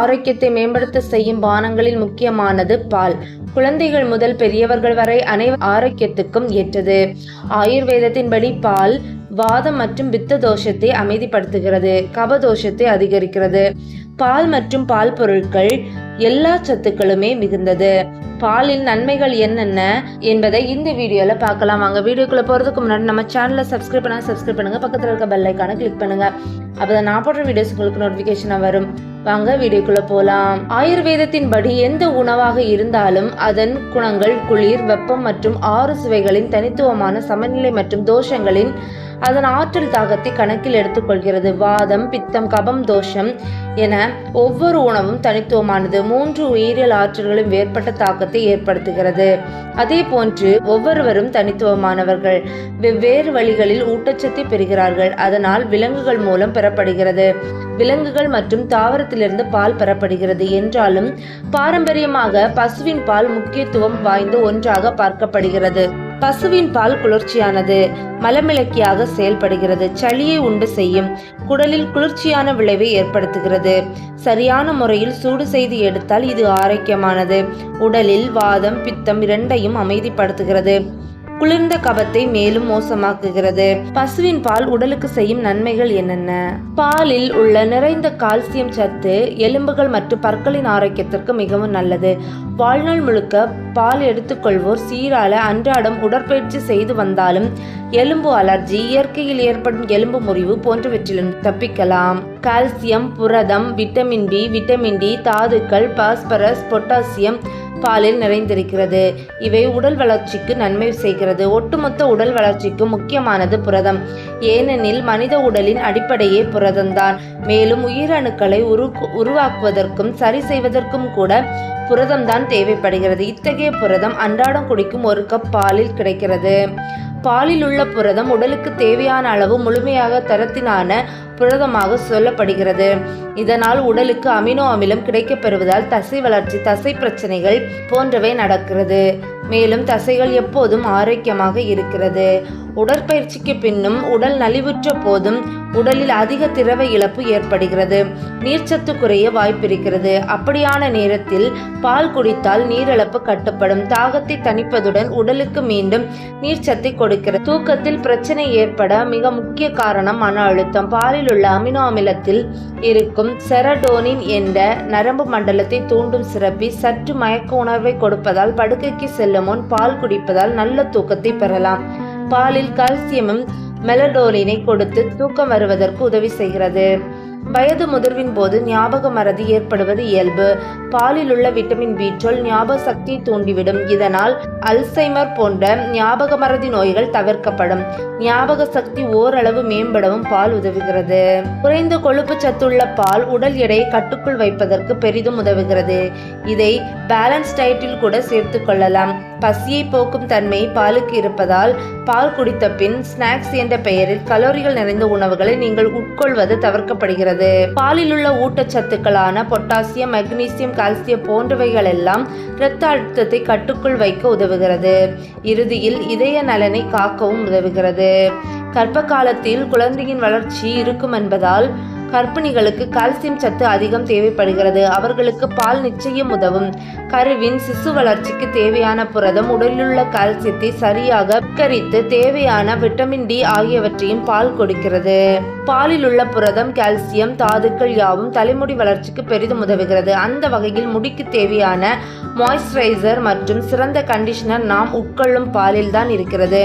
ஆரோக்கியத்தை மேம்படுத்த செய்யும் பானங்களில் முக்கியமானது பால். குழந்தைகள் முதல் பெரியவர்கள் வரை அனைவர் ஆரோக்கியத்துக்கும் ஏற்றது. ஆயுர்வேதத்தின்படி பால் வாதம் மற்றும் பித்த தோஷத்தை அமைதிப்படுத்துகிறது கபதோஷத்தை அதிகரிக்கிறது. பால் மற்றும் பால் பொருட்கள் எல்லா சத்துக்களுமே மிகுந்தது. பாலின் நன்மைகள் என்னென்ன என்பதை இந்த வீடியோல பார்க்கலாம். வாங்க வீடியோக்குள்ள போறதுக்கு முன்னாடி நம்ம சேனலை சப்ஸ்கிரைப் பண்ணா சப்ஸ்கிரைப் பண்ணுங்க. பக்கத்துல இருக்க பெல் கிளிக் பண்ணுங்க. அப்போ நான் போடுற வீடியோஸ் உங்களுக்கு நோட்டிஃபிகேஷனாக வரும். வாங்க வீடியோக்குள்ள போலாம். ஆயுர்வேதத்தின் படி எந்த உணவாக இருந்தாலும் அதன் குணங்கள் குளிர் வெப்பம் மற்றும் ஆறு சுவைகளின் தனித்துவமான சமநிலை மற்றும் தோஷங்களின் அதன் ஆற்றல் தாக்கத்தை கணக்கில் எடுத்துக்கொள்கிறது. வாதம் பித்தம் கபம் தோஷம் என ஒவ்வொரு உணவும் தனித்துவமானது. மூன்று உயிரியல் ஆற்றல்களும் வேறுபட்ட தாக்கத்தை ஏற்படுத்துகிறது. அதே போன்று ஒவ்வொருவரும் தனித்துவமானவர்கள். வெவ்வேறு வழிகளில் ஊட்டச்சத்தை பெறுகிறார்கள். அதனால் விலங்குகள் மூலம் பெறப்படுகிறது. விலங்குகள் மற்றும் தாவரத்திலிருந்து பால் பெறப்படுகிறது. என்றாலும் பாரம்பரியமாக பசுவின் பால் முக்கியத்துவம் வாய்ந்த ஒன்றாக பார்க்கப்படுகிறது. பசுவின் பால் குளிர்ச்சியானது மலமிளக்கியாக செயல்படுகிறது. சளியை உண்டு செய்யும் குடலில் குளிர்ச்சியான விளைவை ஏற்படுத்துகிறது. சரியான முறையில் சூடு செய்து எடுத்தால் இது ஆரோக்கியமானது. உடலில் வாதம் பித்தம் இரண்டையும் அமைதிப்படுத்துகிறது. குளிர்ந்த கபத்தை மேலும் மோசமாக்குகிறது. பசுவின் பால் உடலுக்கு செய்யும் நன்மைகள் என்னென்ன? பாலில் உள்ள நிறைந்த கால்சியம் சத்து எலும்புகள் மற்றும் பற்களின் ஆரோக்கியத்திற்கு மிகவும் நல்லது. வாழ்நாள் முழுக்க பால் எடுத்துக்கொள்வோர் சீரால அன்றாடம் உடற்பயிற்சி செய்து வந்தாலும் எலும்பு அலர்ஜி இயற்கையில் ஏற்படும் எலும்பு முறிவு போன்றவற்றிலிருந்து தப்பிக்கலாம். கால்சியம் புரதம் விட்டமின் பி விட்டமின் டி தாதுக்கள் பாஸ்பரஸ் பொட்டாசியம் பாலில் நிறைந்திருக்கிறது. இவை உடல் வளர்ச்சிக்கு நன்மை செய்கிறது. ஒட்டுமொத்த உடல் வளர்ச்சிக்கு முக்கியமானது புரதம். ஏனெனில் மனித உடலின் அடிப்படையே புரதம்தான். மேலும் உயிரணுக்களை உரு உருவாக்குவதற்கும் சரி செய்வதற்கும் கூட புரதம்தான் தேவைப்படுகிறது. இத்தகைய புரதம் அன்றாடம் குடிக்கும் ஒரு கப் பாலில் கிடைக்கிறது. பாலில் உள்ள புரதம் உடலுக்கு தேவையான அளவு முழுமையாக தரத்தினான புரதமாக சொல்லப்படுகிறது. இதனால் உடலுக்கு அமினோ அமிலம் கிடைக்கப்பெறுவதால் தசை வளர்ச்சி தசை பிரச்சனைகள் போன்றவை நடக்கிறது. மேலும் தசைகள் எப்போதும் ஆரோக்கியமாக இருக்கிறது. உடற்பயிற்சிக்கு பின்னும் உடல் நலிவுற்ற போதும் உடலில் அதிக திரவ இழப்பு ஏற்படுகிறது. நீர்ச்சத்து குறைய வாய்ப்பிருக்கிறது. அப்படியான நேரத்தில் பால் குடித்தால் நீரிழப்பு கட்டுப்படும். தாகத்தை தணிப்பதுடன் உடலுக்கு மீண்டும் நீர்ச்சத்தை கொடுக்கிறது. தூக்கத்தில் பிரச்சனை ஏற்பட மிக முக்கிய காரணம் மன அழுத்தம். பாலில் உள்ள அமினோ அமிலத்தில் இருக்கும் செரடோனின் என்ற நரம்பு மண்டலத்தை தூண்டும் சிறப்பி சற்று மயக்க உணர்வை கொடுப்பதால் படுக்கைக்கு செல்லும் முன் பால் குடிப்பதால் நல்ல தூக்கத்தை பெறலாம். பாலில் கால்சியமும் மெலடோலினை கொடுத்து தூக்கம் வருவதற்கு உதவி செய்கிறது. வயது முதிர்வின் போது ஞாபக மறதி ஏற்படுவது இயல்பு. பாலில் உள்ள விட்டமின் பி டுவெல் ஞாபக சக்தியை தூண்டிவிடும். இதனால் அல்சைமர் போன்ற ஞாபக மறதி நோய்கள் தவிர்க்கப்படும். ஞாபக சக்தி ஓரளவு மேம்படவும் பால் உதவுகிறது. குறைந்த கொழுப்பு சத்துள்ள பால் உடல் எடையை கட்டுக்குள் வைப்பதற்கு பெரிதும் உதவுகிறது. இதை பேலன்ஸ் டயட்டில் கூட சேர்த்து கொள்ளலாம். பசியை போக்கும் தன்மை பாலுக்கு இருப்பதால் பால் குடித்த பின் ஸ்நாக்ஸ் என்ற பெயரில் கலோரிகள் நிறைந்த உணவுகளை நீங்கள் உட்கொள்வது தவிர்க்கப்படுகிறது. பாலில் உள்ள ஊட்டச்சத்துக்களான பொட்டாசியம் மெக்னீசியம் கால்சியம் போன்றவைகள் எல்லாம் இரத்த அழுத்தத்தை கட்டுக்குள் வைக்க உதவுகிறது. இறுதியில் இதய நலனை காக்கவும் உதவுகிறது. கர்ப்ப காலத்தில் குழந்தையின் வளர்ச்சி இருக்கும் என்பதால் கர்ப்பிணிகளுக்கு கால்சியம் சத்து அதிகம் தேவைப்படுகிறது. அவர்களுக்கு பால் நிச்சயம் உதவும். கருவின் சிசு வளர்ச்சிக்கு தேவையான புரதம் உடலிலுள்ள கால்சியத்தை சரியாக கரித்து தேவையான விட்டமின் டி ஆகியவற்றையும் பால் கொடுக்கிறது. பாலில் உள்ள புரதம் கால்சியம் தாதுக்கள் யாவும் தலைமுடி வளர்ச்சிக்கு பெரிதும் உதவுகிறது. அந்த வகையில் முடிக்கு தேவையான மாய்ஸ்சரைசர் மற்றும் சிறந்த கண்டிஷனர் நாம் உட்கொள்ளும் பாலில் தான் இருக்கிறது.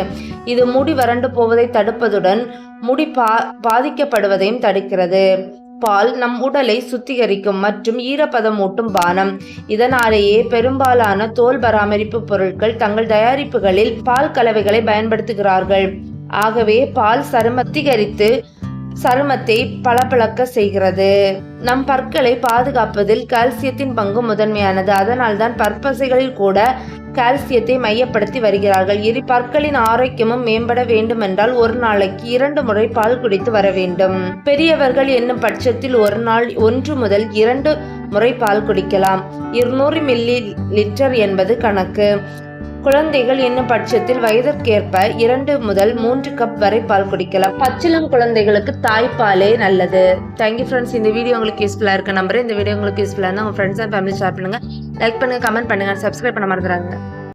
இது முடி வறண்டு போவதை தடுப்பதுடன் முடி பா பாதிக்கப்படுவதையும் தடுக்கிறது. பால் நம் உடலை சுத்திகரிக்கும் மற்றும் ஈரப்பதமூட்டும் பானம். இதனாலேயே பெரும்பாலான தோல் பராமரிப்பு பொருட்கள் தங்கள் தயாரிப்புகளில் பால் கலவைகளை பயன்படுத்துகிறார்கள். ஆகவே பால் சருமத்திகரித்து சருமத்தை பளபளக்க செய்கிறது. நம் பற்களை பாதுகாப்பதில் கால்சியத்தின் பங்கு முதன்மையானது. அதனால்தான் பற்பசைகளில் கூட கால்சியத்தை மையப்படுத்தி வருகிறார்கள். இரு பற்களின் ஆரோக்கியமும் மேம்பட வேண்டுமென்றால் ஒரு நாளைக்கு இரண்டு முறை பால் குடித்து வர வேண்டும். பெரியவர்கள் என்னும் பட்சத்தில் ஒரு நாள் ஒன்று முதல் இரண்டு முறை பால் குடிக்கலாம். இருநூறு மில்லி லிட்டர் என்பது கணக்கு. குழந்தைகள் என்னும் பட்சத்தில் வயதிற்கேற்ப இரண்டு முதல் மூன்று கப் வரை பால் குடிக்கலாம். பச்சிளம் குழந்தைகளுக்கு தாய்ப்பாலே நல்லது. தேங்க்யூ ஃப்ரெண்ட்ஸ் இந்த வீடியோ உங்களுக்கு யூஸ்ஃபுல்லாக இருக்க. நம்பர் இந்த வீடியோ உங்களுக்கு யூஸ்ஃபுல்லாக இருந்தால் உங்கள் ஃப்ரெண்ட்ஸ் அண்ட் ஃபேமிலி ஷேர் பண்ணுங்கள் லைக் பண்ணுங்கள் கமெண்ட் பண்ணுங்கள் சப்ஸ்கிரைப் பண்ண மறந்துடாங்க